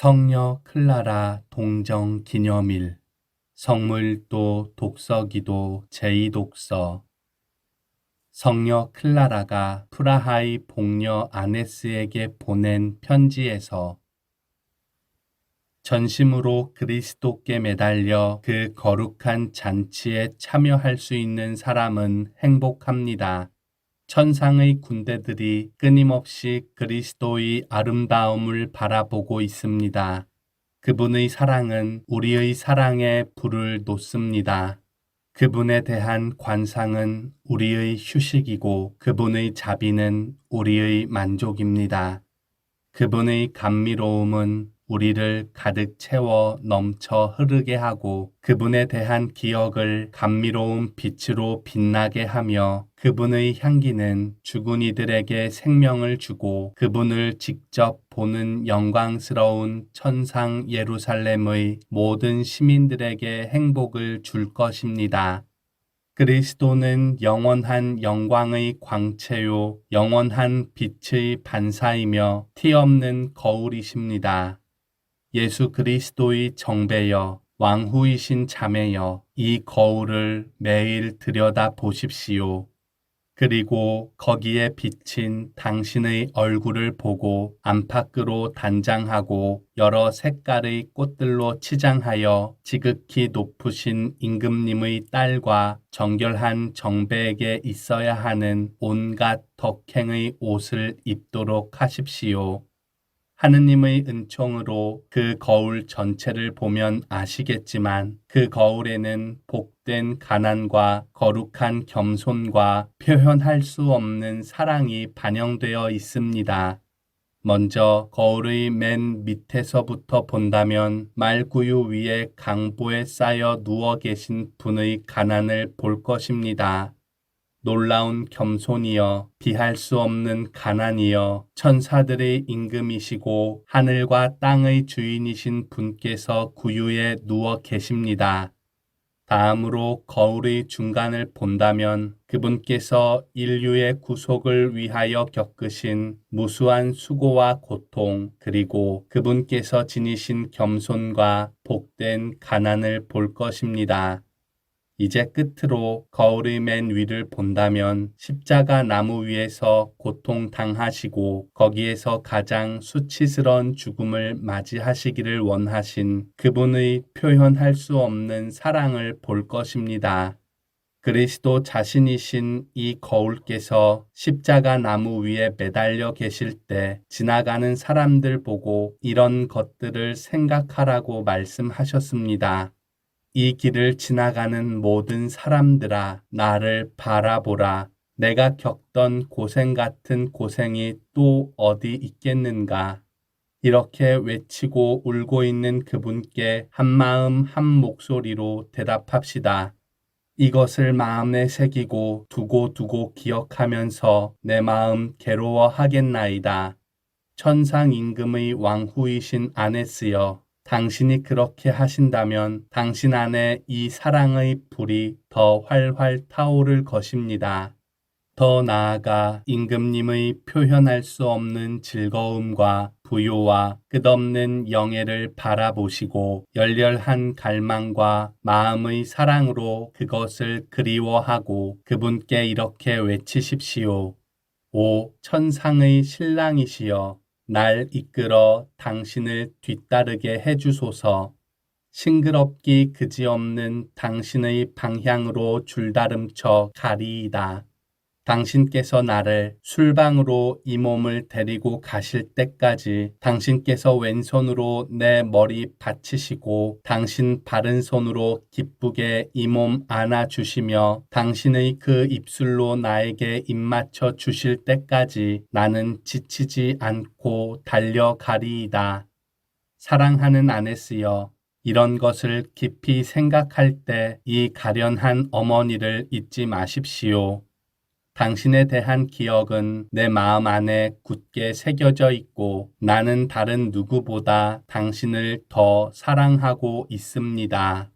성녀 클라라 동정 기념일 성물도 독서기도 제2독서 성녀 클라라가 프라하의 복녀 아네스에게 보낸 편지에서 전심으로 그리스도께 매달려 그 거룩한 잔치에 참여할 수 있는 사람은 행복합니다. 천상의 군대들이 끊임없이 그리스도의 아름다움을 바라보고 있습니다. 그분의 사랑은 우리의 사랑에 불을 놓습니다. 그분에 대한 관상은 우리의 휴식이고 그분의 자비는 우리의 만족입니다. 그분의 감미로움은 우리를 가득 채워 넘쳐 흐르게 하고 그분에 대한 기억을 감미로운 빛으로 빛나게 하며 그분의 향기는 죽은 이들에게 생명을 주고 그분을 직접 보는 영광스러운 천상 예루살렘의 모든 시민들에게 행복을 줄 것입니다. 그리스도는 영원한 영광의 광채요, 영원한 빛의 반사이며 티 없는 거울이십니다. 예수 그리스도의 정배여 왕후이신 자매여 이 거울을 매일 들여다 보십시오. 그리고 거기에 비친 당신의 얼굴을 보고 안팎으로 단장하고 여러 색깔의 꽃들로 치장하여 지극히 높으신 임금님의 딸과 정결한 정배에게 있어야 하는 온갖 덕행의 옷을 입도록 하십시오. 하느님의 은총으로 그 거울 전체를 보면 아시겠지만 그 거울에는 복된 가난과 거룩한 겸손과 표현할 수 없는 사랑이 반영되어 있습니다. 먼저 거울의 맨 밑에서부터 본다면 말구유 위에 강보에 쌓여 누워 계신 분의 가난을 볼 것입니다. 놀라운 겸손이여 비할 수 없는 가난이여 천사들의 임금이시고 하늘과 땅의 주인이신 분께서 구유에 누워 계십니다. 다음으로 거울의 중간을 본다면 그분께서 인류의 구속을 위하여 겪으신 무수한 수고와 고통, 그리고 그분께서 지니신 겸손과 복된 가난을 볼 것입니다. 이제 끝으로 거울의 맨 위를 본다면 십자가 나무 위에서 고통 당하시고 거기에서 가장 수치스러운 죽음을 맞이하시기를 원하신 그분의 표현할 수 없는 사랑을 볼 것입니다. 그리스도 자신이신 이 거울께서 십자가 나무 위에 매달려 계실 때 지나가는 사람들 보고 이런 것들을 생각하라고 말씀하셨습니다. 이 길을 지나가는 모든 사람들아, 나를 바라보라. 내가 겪던 고생 같은 고생이 또 어디 있겠는가. 이렇게 외치고 울고 있는 그분께 한마음 한 목소리로 대답합시다. 이것을 마음에 새기고 두고 두고 기억하면서 내 마음 괴로워하겠나이다. 천상 임금의 왕후이신 아네스여, 당신이 그렇게 하신다면 당신 안에 이 사랑의 불이 더 활활 타오를 것입니다. 더 나아가 임금님의 표현할 수 없는 즐거움과 부요와 끝없는 영예를 바라보시고 열렬한 갈망과 마음의 사랑으로 그것을 그리워하고 그분께 이렇게 외치십시오. 오 천상의 신랑이시여 날 이끌어 당신을 뒤따르게 해주소서. 싱그럽기 그지없는 당신의 방향으로 줄다름쳐 가리이다. 당신께서 나를 술방으로 이 몸을 데리고 가실 때까지 당신께서 왼손으로 내 머리 받치시고 당신 바른 손으로 기쁘게 이 몸 안아주시며 당신의 그 입술로 나에게 입맞춰 주실 때까지 나는 지치지 않고 달려가리이다. 사랑하는 아네스여, 이런 것을 깊이 생각할 때 이 가련한 어머니를 잊지 마십시오. 당신에 대한 기억은 내 마음 안에 굳게 새겨져 있고 나는 다른 누구보다 당신을 더 사랑하고 있습니다.